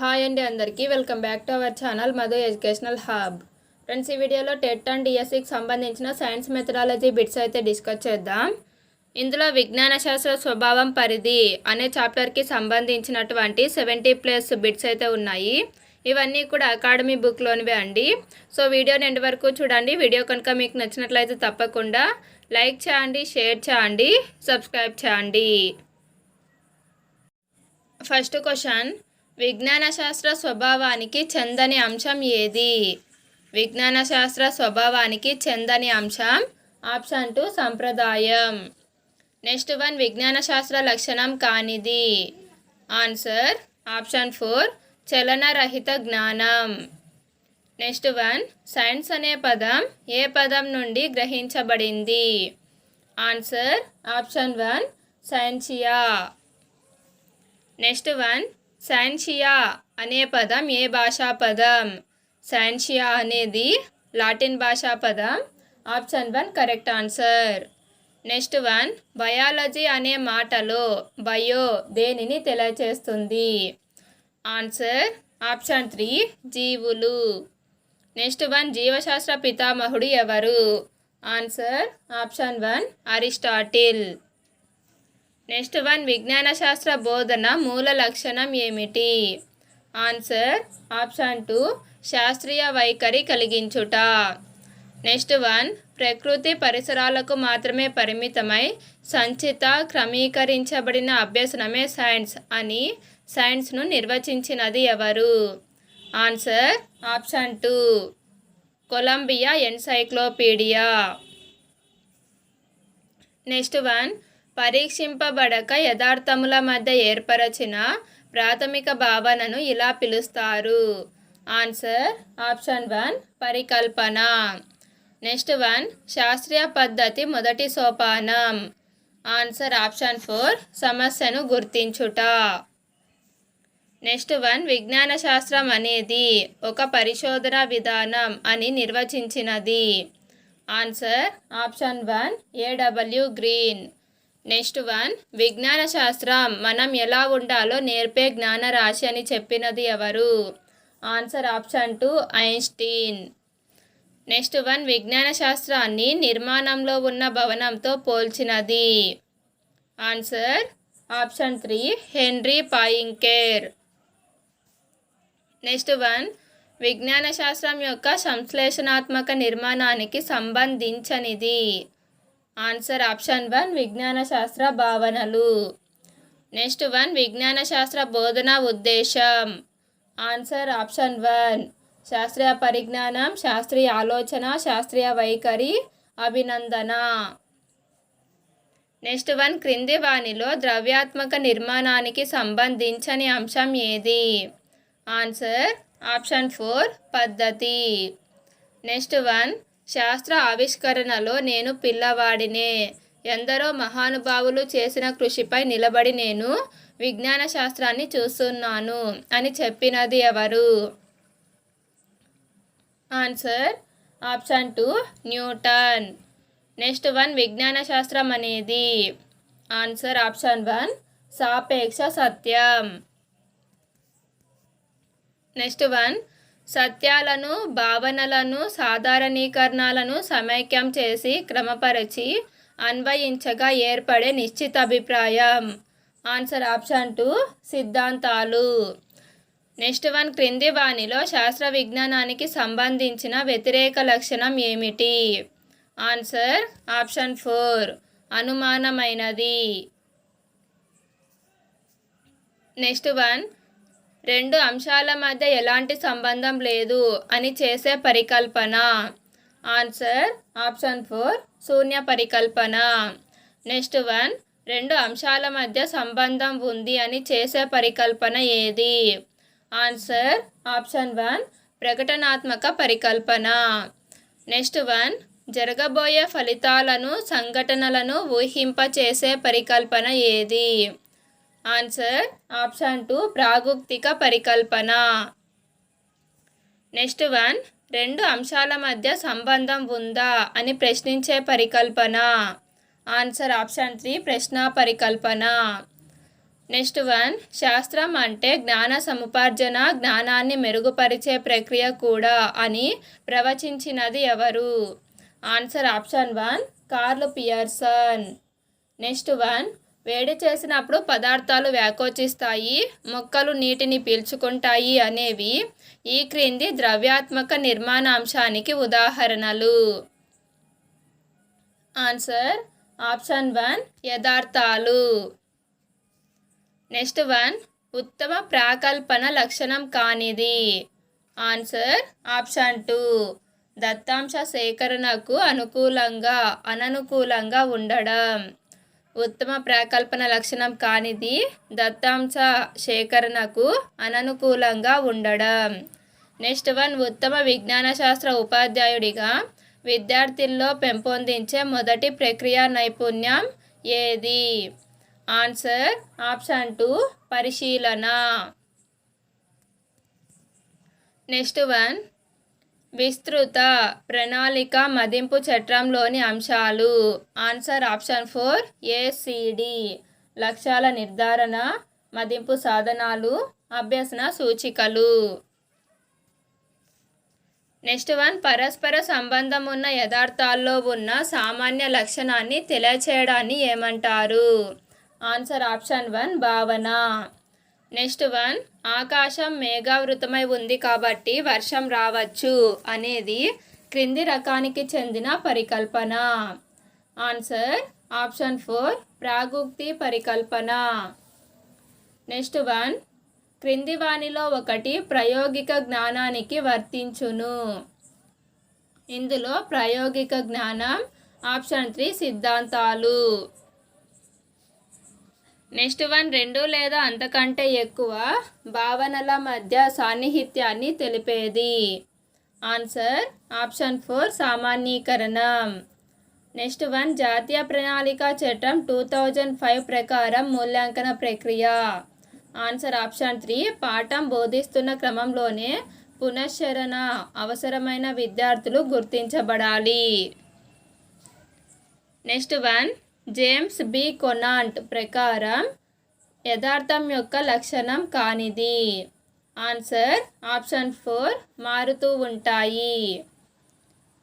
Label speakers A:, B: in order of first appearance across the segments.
A: Hi అండి అందరికీ. Welcome back to our channel Madhu educational hub. Friends ఈ వీడియోలో టెట్ అండ్ డిఎస్సికి సంబంధించిన సైన్స్ మెథడాలజీ బిట్స్ అయితే డిస్కస్ చేద్దాం. ఇందులో విజ్ఞాన శాస్త్ర స్వభావం పరిధి అనే చాప్టర్కి సంబంధించినటువంటి సెవెంటీ ప్లస్ బిట్స్ అయితే ఉన్నాయి. ఇవన్నీ కూడా అకాడమీ బుక్లోనివే అండి. సో వీడియోని ఎండ్ వరకు చూడండి. వీడియో కనుక మీకు నచ్చినట్లయితే తప్పకుండా లైక్ చేయండి షేర్ చేయండి సబ్స్క్రైబ్ చేయండి. First question. విజ్ఞాన శాస్త్ర స్వభావానికి చెందని అంశం ఏది? విజ్ఞాన శాస్త్ర స్వభావానికి చెందని అంశం ఆప్షన్ టూ సంప్రదాయం. నెక్స్ట్ వన్ విజ్ఞాన శాస్త్ర లక్షణం కానిది. ఆన్సర్ ఆప్షన్ ఫోర్ చలనరహిత జ్ఞానం. నెక్స్ట్ వన్ సైన్స్ అనే పదం ఏ పదం నుండి గ్రహించబడింది? ఆన్సర్ ఆప్షన్ వన్ సైన్సియా. నెక్స్ట్ వన్ శాన్షియా అనే పదం ఏ భాషా పదం? శాన్షియా అనేది లాటిన్ భాషా పదం. Option one correct answer. Next one biology అనే మాటలో బయో దేనిని తెలియచేస్తుంది? ఆన్సర్ ఆప్షన్ త్రీ జీవులు. నెక్స్ట్ వన్ జీవశాస్త్ర పితామహుడు ఎవరు? Answer option one Aristotle. Next one విజ్ఞాన శాస్త్ర బోధన మూల లక్షణం ఏమిటి? ఆన్సర్ ఆప్షన్ టూ శాస్త్రీయ వైఖరి కలిగించుట. నెక్స్ట్ వన్ ప్రకృతి పరిసరాలకు మాత్రమే పరిమితమై సంచిత క్రమీకరించబడిన అభ్యసనమే సైన్స్ అని సైన్స్ను నిర్వచించినది ఎవరు? Answer option two Columbia encyclopedia. Next one పరీక్షింపబడక యథార్థముల మధ్య ఏర్పరచిన ప్రాథమిక భావనను ఇలా పిలుస్తారు. ఆన్సర్ ఆప్షన్ వన్ పరికల్పన. నెక్స్ట్ వన్ శాస్త్రీయ పద్ధతి మొదటి సోపానం. ఆన్సర్ ఆప్షన్ ఫోర్ సమస్యను గుర్తించుట. నెక్స్ట్ వన్ విజ్ఞాన శాస్త్రం అనేది ఒక పరిశోధన విధానం అని నిర్వచించినది. Answer option one A W Green. Next one విజ్ఞాన శాస్త్రం మనం ఎలా ఉండాలో నేర్పే జ్ఞాన రాశి అని చెప్పినది ఎవరు? Answer option two Einstein. Next one విజ్ఞాన శాస్త్రాన్ని నిర్మాణంలో ఉన్న భవనంతో పోల్చినది. Answer option three Henry Poincare. Next one విజ్ఞాన శాస్త్రం యొక్క సంశ్లేషణాత్మక నిర్మాణానికి సంబంధించనిది. ఆన్సర్ ఆప్షన్ వన్ విజ్ఞాన శాస్త్ర భావనలు. నెక్స్ట్ వన్ విజ్ఞాన శాస్త్ర బోధన ఉద్దేశం. ఆన్సర్ ఆప్షన్ వన్ శాస్త్రీయ పరిజ్ఞానం శాస్త్రీయ ఆలోచన శాస్త్రీయ వైఖరి అభినందన. నెక్స్ట్ వన్ క్రింది వాణిలో ద్రవ్యాత్మక నిర్మాణానికి సంబంధించని అంశం ఏది? ఆన్సర్ ఆప్షన్ ఫోర్ పద్ధతి. నెక్స్ట్ వన్ శాస్త్ర ఆవిష్కరణలో నేను పిల్లవాడినే. ఎందరో మహానుభావులు చేసిన కృషిపై నిలబడి నేను విజ్ఞాన శాస్త్రాన్ని చూస్తున్నాను అని చెప్పినది ఎవరు? Answer option two Newton. Next one విజ్ఞాన శాస్త్రం అనేది. ఆన్సర్ ఆప్షన్ వన్ సాపేక్ష సత్యం. నెక్స్ట్ వన్ సత్యాలను భావనలను సాధారణీకరణాలను సమైక్యం చేసి క్రమపరిచి అన్వయించగా ఏర్పడే నిశ్చిత అభిప్రాయం ఆన్సర్ ఆప్షన్ టూ సిద్ధాంతాలు. నెక్స్ట్ వన్ క్రింది వాణిలో శాస్త్ర విజ్ఞానానికి సంబంధించిన వ్యతిరేక లక్షణం ఏమిటి? ఆన్సర్ ఆప్షన్ ఫోర్ అనుమానమైనది. నెక్స్ట్ వన్ రెండు అంశాల మధ్య ఎలాంటి సంబంధం లేదు అని చేసే పరికల్పన. ఆన్సర్ ఆప్షన్ ఫోర్ శూన్య పరికల్పన. నెక్స్ట్ వన్ రెండు అంశాల మధ్య సంబంధం ఉంది అని చేసే పరికల్పన ఏది? ఆన్సర్ ఆప్షన్ వన్ ప్రకటనాత్మక పరికల్పన. నెక్స్ట్ వన్ జరగబోయే ఫలితాలను సంఘటనలను ఊహింపచేసే పరికల్పన ఏది? ఆన్సర్ ఆప్షన్ టూ ప్రాగుక్తిక పరికల్పన. నెక్స్ట్ వన్ రెండు అంశాల మధ్య సంబంధం ఉందా అని ప్రశ్నించే పరికల్పన. ఆన్సర్ ఆప్షన్ త్రీ ప్రశ్న పరికల్పన. నెక్స్ట్ వన్ శాస్త్రం అంటే జ్ఞాన సముపార్జన జ్ఞానాన్ని మెరుగుపరిచే ప్రక్రియ కూడా అని ప్రవచించినది ఎవరు? Answer option one Karl Pearson. Next one వేడి చేసినప్పుడు పదార్థాలు వ్యాకోచిస్తాయి మొక్కలు నీటిని పీల్చుకుంటాయి అనేవి ఈ క్రింది ద్రవ్యాత్మక నిర్మాణాంశానికి ఉదాహరణలు. ఆన్సర్ ఆప్షన్ వన్ యథార్థాలు. నెక్స్ట్ వన్ ఉత్తమ ప్రాకల్పన లక్షణం కానిది. ఆన్సర్ ఆప్షన్ టూ దత్తాంశ సేకరణకు అనుకూలంగా అననుకూలంగా ఉండడం. ఉత్తమ ప్రాకల్పన లక్షణం కానిది దత్తాంశ సేకరణకు అననుకూలంగా ఉండడం. నెక్స్ట్ వన్ ఉత్తమ విజ్ఞాన శాస్త్ర ఉపాధ్యాయుడిగా విద్యార్థుల్లో పెంపొందించే మొదటి ప్రక్రియ నైపుణ్యం ఏది? ఆన్సర్ ఆప్షన్ టూ పరిశీలన. నెక్స్ట్ వన్ విస్తృత ప్రణాళిక మదింపు చట్రంలోని అంశాలు. ఆన్సర్ ఆప్షన్ ఫోర్ ఏసిడి లక్ష్యాల నిర్ధారణ మదింపు సాధనాలు అభ్యసన సూచికలు. నెక్స్ట్ వన్ పరస్పర సంబంధం ఉన్న యథార్థాల్లో ఉన్న సామాన్య లక్షణాన్ని తెలియచేయడాన్ని ఏమంటారు? ఆన్సర్ ఆప్షన్ వన్ భావన. నెక్స్ట్ వన్ ఆకాశం మేఘావృతమై ఉంది కాబట్టి వర్షం రావచ్చు అనేది క్రింది రకానికి చెందిన పరికల్పన. ఆన్సర్ ఆప్షన్ ఫోర్ ప్రాగుక్తి పరికల్పన. నెక్స్ట్ వన్ క్రింది వాణిలో ఒకటి ప్రయోగిక జ్ఞానానికి వర్తించును. ఇందులో ప్రాయోగిక జ్ఞానం ఆప్షన్ త్రీ సిద్ధాంతాలు. నెక్స్ట్ వన్ రెండు లేదా అంతకంటే ఎక్కువ భావనల మధ్య సాన్నిహిత్యాన్ని తెలిపేది. ఆన్సర్ ఆప్షన్ ఫోర్ సామాన్యీకరణం. నెక్స్ట్ వన్ జాతీయ ప్రణాళిక చట్టం టూ థౌజండ్ ఫైవ్ ప్రకారం మూల్యాంకన ప్రక్రియ. ఆన్సర్ ఆప్షన్ త్రీ పాఠం బోధిస్తున్న క్రమంలోనే పునశ్చరణ అవసరమైన విద్యార్థులు గుర్తించబడాలి. Next one James B. Conant ప్రకారం యథార్థం యొక్క లక్షణం కానిది. ఆన్సర్ ఆప్షన్ ఫోర్ మారుతూ ఉంటాయి.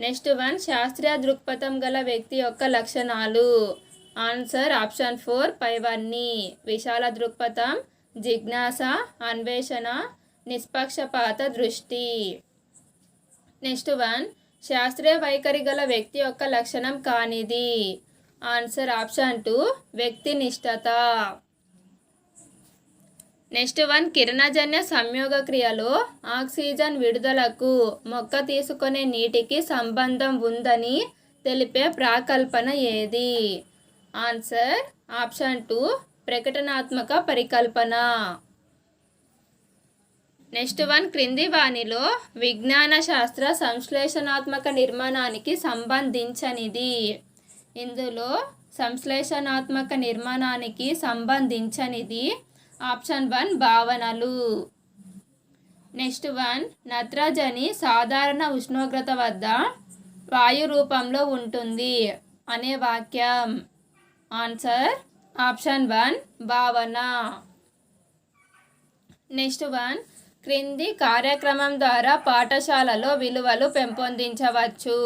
A: నెక్స్ట్ వన్ శాస్త్రీయ దృక్పథం గల వ్యక్తి యొక్క లక్షణాలు. ఆన్సర్ ఆప్షన్ ఫోర్ పైవన్నీ. విశాల దృక్పథం జిజ్ఞాస అన్వేషణ నిష్పక్షపాత దృష్టి. నెక్స్ట్ వన్ శాస్త్రీయ వైఖరి గల వ్యక్తి యొక్క లక్షణం కానిది. ఆన్సర్ ఆప్షన్ టూ వ్యక్తినిష్టత నెక్స్ట్ వన్ కిరణజన్య సంయోగ క్రియలో ఆక్సిజన్ విడుదలకు మొక్క తీసుకునే నీటికి సంబంధం ఉందని తెలిపే ప్రాకల్పన ఏది? ఆన్సర్ ఆప్షన్ టూ ప్రకటనాత్మక పరికల్పన. నెక్స్ట్ వన్ క్రింది వాణిలో విజ్ఞాన శాస్త్ర సంశ్లేషణాత్మక నిర్మాణానికి సంబంధించనిది. ఇందులో సంశ్లేషణాత్మక నిర్మాణానికి సంబంధించనిది ఆప్షన్ వన్ భావనలు. నెక్స్ట్ వన్ నత్రజని సాధారణ ఉష్ణోగ్రత వద్ద వాయు రూపంలో ఉంటుంది అనే వాక్యం. ఆన్సర్ ఆప్షన్ వన్ భావన. నెక్స్ట్ వన్ క్రింది కార్యక్రమం ద్వారా పాఠశాలలో విలువలు పెంపొందించవచ్చు.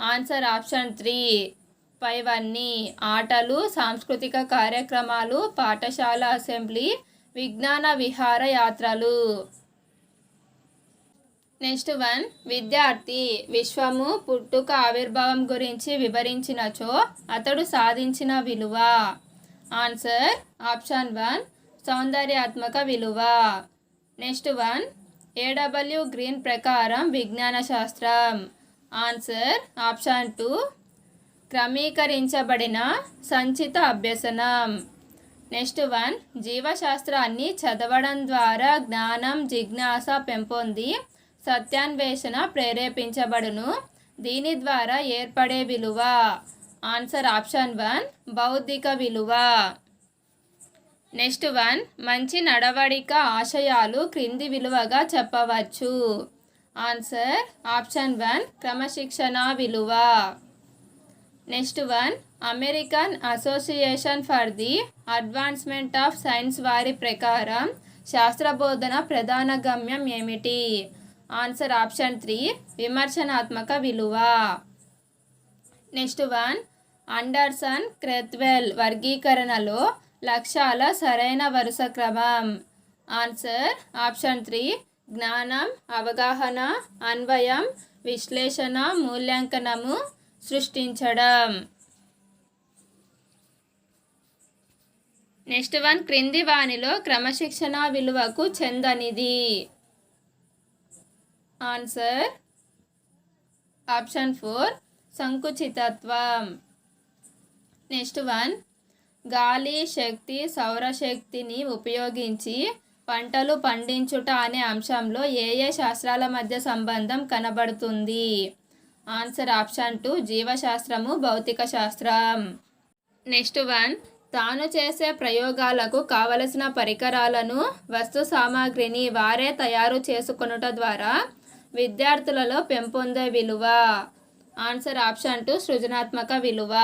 A: Answer option three. పైవన్నీ ఆటలు సాంస్కృతిక కార్యక్రమాలు పాఠశాల అసెంబ్లీ విజ్ఞాన విహారయాత్రలు నెక్స్ట్ వన్ విద్యార్థి విశ్వము పుట్టుక ఆవిర్భావం గురించి వివరించినచో అతడు సాధించిన విలువ. ఆన్సర్ ఆప్షన్ వన్ సౌందర్యాత్మక విలువ. నెక్స్ట్ వన్ ఏడబ్ల్యూ గ్రీన్ ప్రకారం విజ్ఞాన శాస్త్రం ఆన్సర్ ఆప్షన్ టూ క్రమీకరించబడిన సంచిత అభ్యసనం. నెక్స్ట్ వన్ జీవశాస్త్రాన్ని చదవడం ద్వారా జ్ఞానం జిజ్ఞాస పెంపొంది సత్యాన్వేషణ ప్రేరేపించబడును. దీని ద్వారా ఏర్పడే విలువ. ఆన్సర్ ఆప్షన్ వన్ బౌద్ధిక విలువ. నెక్స్ట్ వన్ మంచి నడవడిక ఆశయాలు క్రింది విలువగా చెప్పవచ్చు. ఆన్సర్ ఆప్షన్ వన్ క్రమశిక్షణ విలువ. Next one American Association for the advancement of science వారి ప్రకారం శాస్త్ర బోధన ప్రధాన గమ్యం ఏమిటి? ఆన్సర్ ఆప్షన్ త్రీ విమర్శనాత్మక విలువ. నెక్స్ట్ వన్ అండర్సన్ క్రెత్వెల్ వర్గీకరణలో లక్ష్యాల సరైన వరుస క్రమం. ఆన్సర్ ఆప్షన్ త్రీ జ్ఞానం అవగాహన అన్వయం విశ్లేషణ మూల్యాంకనము సృష్టించడం. నెక్స్ట్ వన్ క్రింది వానిలో క్రమశిక్షణ విలువకు చెందనిది. ఆన్సర్ ఆప్షన్ ఫోర్ సంకుచితత్వం. నెక్స్ట్ వన్ గాలి శక్తి సౌరశక్తిని ఉపయోగించి పంటలు పండించుట అనే అంశంలో ఏ ఏ శాస్త్రాల మధ్య సంబంధం కనబడుతుంది? ఆన్సర్ ఆప్షన్ టూ జీవశాస్త్రము భౌతిక శాస్త్రం. నెక్స్ట్ వన్ తాను చేసే ప్రయోగాలకు కావలసిన పరికరాలను వస్తు సామాగ్రిని వారే తయారు చేసుకొనుట ద్వారా విద్యార్థులలో పెంపొందే విలువ. ఆన్సర్ ఆప్షన్ టూ సృజనాత్మక విలువ.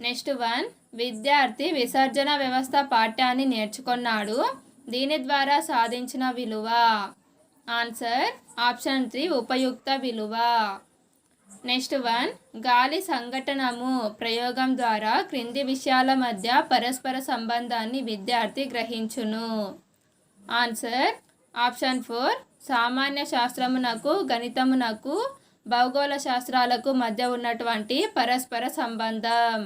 A: నెక్స్ట్ వన్ విద్యార్థి విసర్జన వ్యవస్థ పాఠ్యాన్ని నేర్చుకున్నాడు దీని ద్వారా సాధించిన విలువ. ఆన్సర్ ఆప్షన్ త్రీ ఉపయుక్త విలువ. నెక్స్ట్ వన్ గాలి సంఘటనము ప్రయోగం ద్వారా క్రింది విషయాల మధ్య పరస్పర సంబంధాన్ని విద్యార్థి గ్రహించును. ఆన్సర్ ఆప్షన్ ఫోర్ సామాన్య శాస్త్రమునకు గణితమునకు భౌగోళ శాస్త్రాలకు మధ్య ఉన్నటువంటి పరస్పర సంబంధం.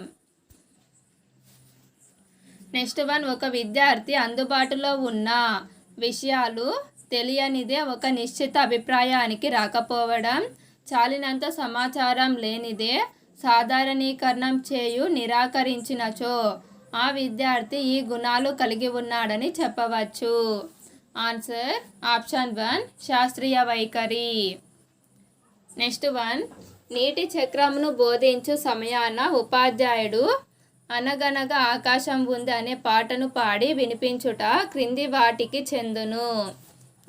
A: నెక్స్ట్ వన్ ఒక విద్యార్థి అందుబాటులో ఉన్న విషయాలు తెలియనిదే ఒక నిశ్చిత అభిప్రాయానికి రాకపోవడం చాలినంత సమాచారం లేనిదే సాధారణీకరణం చేయు నిరాకరించినచో ఆ విద్యార్థి ఈ గుణాలు కలిగి ఉన్నాడని చెప్పవచ్చు. ఆన్సర్ ఆప్షన్ వన్ శాస్త్రీయ వైఖరి. నెక్స్ట్ వన్ నీటి చక్రమును బోధించు సమయాన ఉపాధ్యాయుడు అనగనగా ఆకాశం ఉంది అనే పాటను పాడి వినిపించుట క్రింది వాటికి చెందును.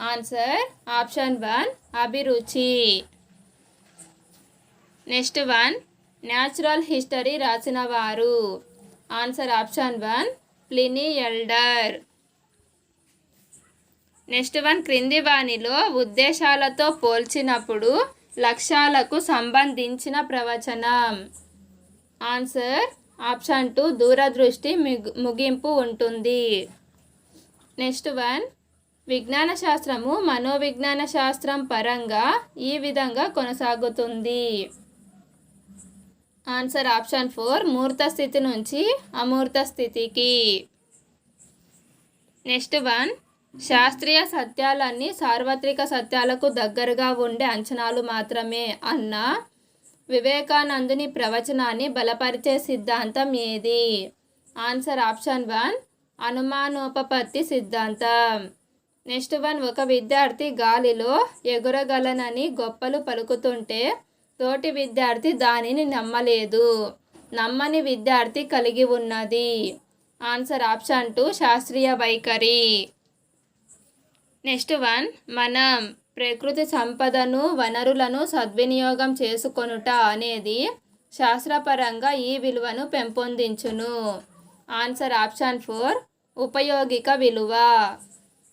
A: ఆన్సర్ ఆప్షన్ వన్ అభిరుచి. నెక్స్ట్ వన్ న్యాచురల్ హిస్టరీ రాసిన వారు. Answer option one Pliny elder. Next one క్రింది వాణిలో ఉద్దేశాలతో పోల్చినప్పుడు లక్ష్యాలకు సంబంధించిన ప్రవచనం. ఆన్సర్ ఆప్షన్ టూ దూరదృష్టి ముగింపు ఉంటుంది. నెక్స్ట్ వన్ విజ్ఞాన శాస్త్రము మనోవిజ్ఞాన శాస్త్రం పరంగా ఈ విధంగా కొనసాగుతుంది. ఆన్సర్ ఆప్షన్ ఫోర్ మూర్త స్థితి నుంచి అమూర్త స్థితికి. నెక్స్ట్ వన్ శాస్త్రీయ సత్యాలన్నీ సార్వత్రిక సత్యాలకు దగ్గరగా ఉండే అంచనాలు మాత్రమే అన్న వివేకానందుని ప్రవచనాన్ని బలపరిచే సిద్ధాంతం ఏది? ఆన్సర్ ఆప్షన్ వన్ అనుమానోపపత్తి సిద్ధాంతం. నెక్స్ట్ వన్ ఒక విద్యార్థి గాలిలో ఎగురగలనని గొప్పలు పలుకుతుంటే తోటి విద్యార్థి దానిని నమ్మలేదు. నమ్మని విద్యార్థి కలిగి ఉన్నది. ఆన్సర్ ఆప్షన్ టూ శాస్త్రీయ వైఖరి. నెక్స్ట్ వన్ మనం ప్రకృతి సంపదను వనరులను సద్వినియోగం చేసుకొనుట అనేది శాస్త్రపరంగా ఈ విలువను పెంపొందించును. ఆన్సర్ ఆప్షన్ ఫోర్ ఉపయోగిక విలువ.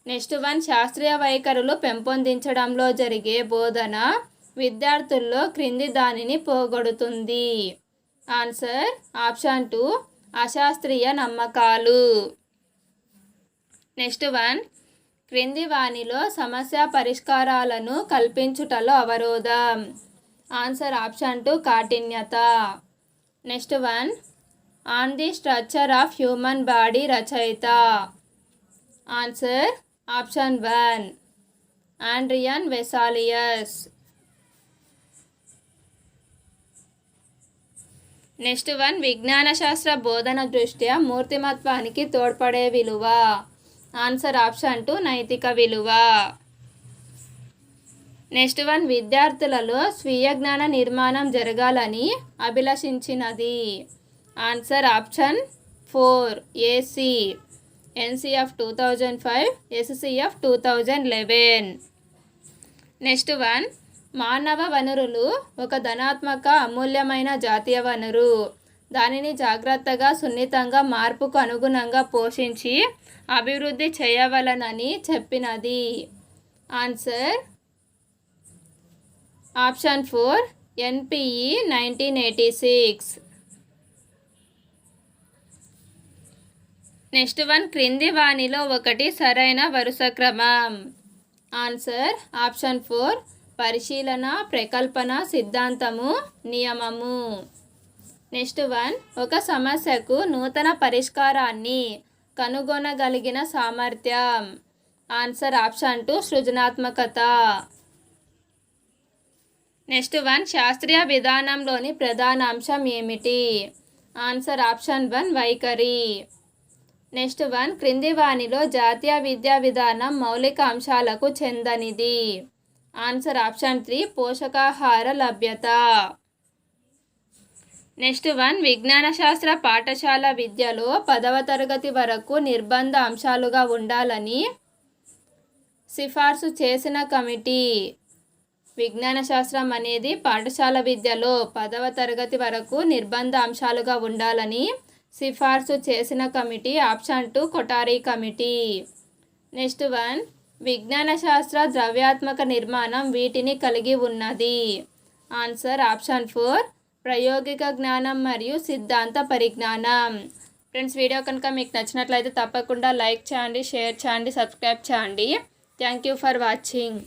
A: నెక్స్ట్ వన్ శాస్త్రీయ వైఖరులు పెంపొందించడంలో జరిగే బోధన విద్యార్థుల్లో క్రింది దానిని పోగొడుతుంది. ఆన్సర్ ఆప్షన్ టూ అశాస్త్రీయ నమ్మకాలు. నెక్స్ట్ వన్ క్రింది వాణిలో సమస్య పరిష్కారాలను కల్పించుటలో అవరోధం. Answer option two కాఠిన్యత. Next one on the structure of human body రచయిత. Answer option one Andrian Vesalius. Next one విజ్ఞాన శాస్త్ర బోధన దృష్ట్యా మూర్తిమత్వానికి తోడ్పడే విలువ. ఆన్సర్ ఆప్షన్ టూ నైతిక విలువ. నెక్స్ట్ వన్ విద్యార్థులలో స్వీయ జ్ఞాన నిర్మాణం జరగాలని అభిలషించినది. Answer option four A C. NCF two thousand five SCF two thousand eleven. Next one మానవ వనరులు ఒక ధనాత్మక అమూల్యమైన జాతీయ వనరు. దానిని జాగ్రత్తగా సున్నితంగా మార్పుకు అనుగుణంగా పోషించి అభివృద్ధి చేయవలనని చెప్పినది. Answer option four NPE nineteen eighty six. Next one క్రింది వాణిలో ఒకటి సరైన వరుస క్రమం. ఆన్సర్ ఆప్షన్ ఫోర్ పరిశీలన ప్రకల్పన సిద్ధాంతము నియమము. నెక్స్ట్ వన్ ఒక సమస్యకు నూతన పరిష్కారాన్ని కనుగొనగలిగిన సామర్థ్యం. ఆన్సర్ ఆప్షన్ టూ సృజనాత్మకత. నెక్స్ట్ వన్ శాస్త్రీయ విధానంలోని ప్రధాన అంశం ఏమిటి? ఆన్సర్ ఆప్షన్ వన్ వైఖరి. నెక్స్ట్ వన్ క్రింది వాణిలో జాతీయ విద్యా విధానం మౌలిక అంశాలకు చెందనిది. ఆన్సర్ ఆప్షన్ త్రీ పోషకాహార లభ్యత. నెక్స్ట్ వన్ విజ్ఞాన శాస్త్ర పాఠశాల విద్యలో పదవ తరగతి వరకు నిర్బంధ అంశాలుగా ఉండాలని సిఫార్సు చేసిన కమిటీ. విజ్ఞాన శాస్త్రం అనేది పాఠశాల విద్యలో పదవ తరగతి వరకు నిర్బంధ అంశాలుగా ఉండాలని సిఫార్సు చేసిన committee option two Kothari committee. Next one విజ్ఞాన శాస్త్ర ద్రవ్యాత్మక నిర్మాణం వీటిని కలిగి ఉన్నది. ఆన్సర్ ఆప్షన్ ఫోర్ ప్రయోగిక జ్ఞానం మరియు సిద్ధాంత పరిజ్ఞానం. ఫ్రెండ్స్ వీడియో కనుక మీకు నచ్చినట్లయితే తప్పకుండా లైక్ చేయండి షేర్ చేయండి సబ్స్క్రైబ్ చేయండి. Thank you for watching.